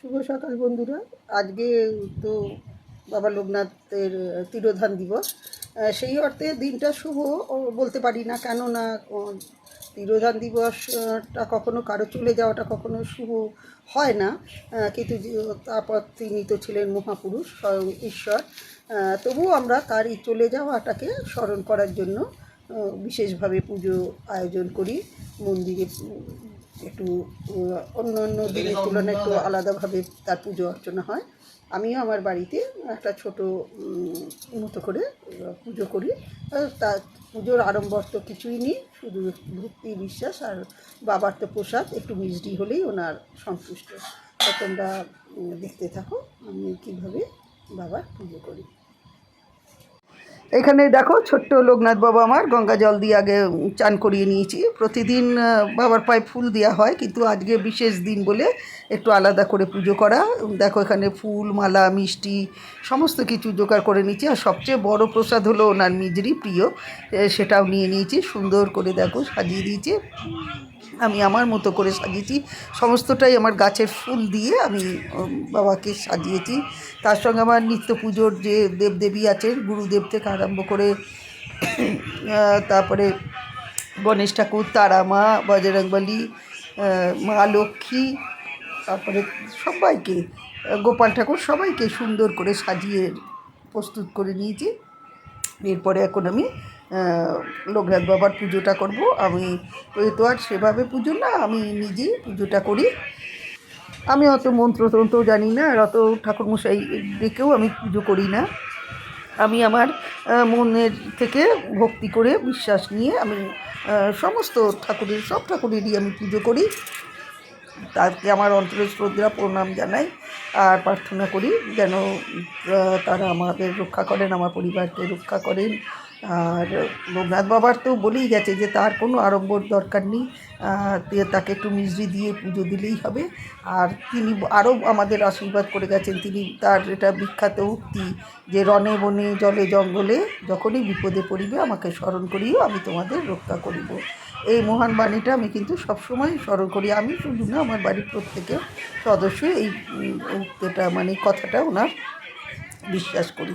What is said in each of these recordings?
শুভ সকাল বন্ধুরা। আজকে তো বাবা লোকনাথের তিরোধান দিবস। সেই অর্থে দিনটা শুভ বলতে পারি না। কেননা তিরোধান দিবসটা কখনো কারও চলে যাওয়াটা কখনো শুভ হয় না। কিন্তু তারপর তিনি তো ছিলেন মহাপুরুষ, স্বয়ং ঈশ্বর। তবুও আমরা তার এই চলে যাওয়াটাকে স্মরণ করার জন্য বিশেষভাবে পুজো আয়োজন করি, মন্দিরে একটু অন্য অন্য দিনের তুলনায় একটু আলাদাভাবে তার পুজো অর্চনা হয়। আমিও আমার বাড়িতে একটা ছোট মতো করে পুজো করি। তা পুজোর আড়ম্বর তো কিছুই নেই, শুধু ভক্তি, বিশ্বাস আর বাবার তো প্রসাদ, একটু মিষ্টি হলেই ওনার সন্তুষ্ট। তোমরা দেখতে থাকো আমি কীভাবে বাবার পুজো করি। এখানে দেখো ছোট্ট লোকনাথ বাবা আমার, গঙ্গা জল দিয়ে আগে চান করিয়ে নিয়েছি। প্রতিদিন বাবার পায়ে ফুল দেওয়া হয়, কিন্তু আজকে বিশেষ দিন বলে একটু আলাদা করে পুজো করা। দেখো এখানে ফুল, মালা, মিষ্টি, সমস্ত কিছু জোগাড় করে নিয়েছি। আর সবচেয়ে বড় প্রসাদ হলো ওনার মিজরি প্রিয় সেটাও নিয়ে নিয়েছি। সুন্দর করে দেখো সাজিয়ে দিয়েছি। আমি আমার মতো করে সাজিয়েছি। সমস্তটাই আমার গাছের ফুল দিয়ে আমি বাবাকে সাজিয়েছি। তার সঙ্গে আমার নিত্য পুজোর যে দেবদেবী আছেন গুরুদেব থেকে আরম্ভ করে তারপরে গণেশ ঠাকুর তারা মা বজরংবলী মা লক্ষ্মী, তারপরে সবাইকে গোপাল ঠাকুর সবাইকে সুন্দর করে সাজিয়ে প্রস্তুত করে নিয়েছি। এরপরে এখন আমি লোকনাথ বাবার পুজোটা করব। আমি এ তো আর সেভাবে পুজো না, আমি নিজেই পুজোটা করি। আমি অত মন্ত্রতন্ত্র জানি না, আর অত ঠাকুরমশাই দেখেও আমি পুজো করি না। আমি আমার মনের থেকে ভক্তি করে বিশ্বাস নিয়ে আমি সমস্ত ঠাকুরের, সব ঠাকুরেরই আমি পুজো করি। তাকে আমার অন্তরের শ্রদ্ধা, প্রণাম জানাই। আর প্রার্থনা করি যেন তারা আমাদের রক্ষা করেন আমার পরিবারকে রক্ষা করেন। আর লোকনাথ বাবার তো বলেই গেছে যে তার কোনো আড়ম্বর দরকার নেই তাকে একটু মিষ্টি দিয়ে পুজো দিলেই হবে। আর তিনি আরও আমাদের আশীর্বাদ করে গেছেন, তিনি তার এটা বিখ্যাত উক্তি যে রণে বনে জলে জঙ্গলে যখনই বিপদে পড়িবে আমাকে স্মরণ করিও, আমি তোমাদের রক্ষা করিব। এই মহান বাণীটা আমি কিন্তু সবসময় স্মরণ করি। আমি শুধু না, আমার বাড়ির প্রত্যেকে সদস্য এই উক্তিটা মানে কথাটা ওনার বিশ্বাস করি।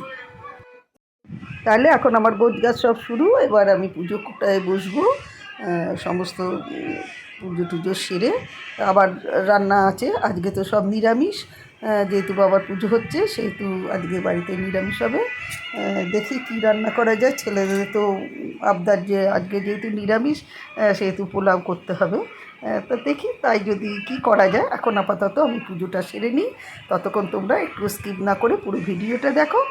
তাহলে এখন আমার গোছ গাছ সব শুরু, এবার আমি পুজো কোটায় বসবো সমস্ত পুজো টুজো সেরে, আবার রান্না আছে, আজকে তো সব নিরামিষ যেহেতু বাবার পুজো হচ্ছে, সেহেতু আজকে বাড়িতে নিরামিষ হবে দেখি কি রান্না করা যায়, ছেলেদের তো আবদার যে আজকে যেহেতু নিরামিষ সেহেতু পোলাও করতে হবে তো দেখি তাই যদি কি করা যায়, এখন আপাতত আমি পুজোটা সেরে নিই, ততক্ষণ তোমরা একটু স্কিপ না করে পুরো ভিডিওটা দেখো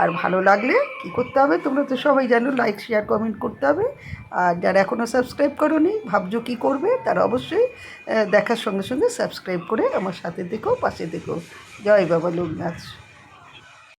আর ভালো লাগলে কি করতে হবে? তোমরা তো সবাই জানো লাইক শেয়ার কমেন্ট করতে হবে। আর যারা এখনও সাবস্ক্রাইব করোনি, ভাবছ কী করবে? তারা অবশ্যই দেখার সঙ্গে সঙ্গে সাবস্ক্রাইব করে আমার সাথে দেখো পাশে দেখো জয় বাবা লোকনাথ।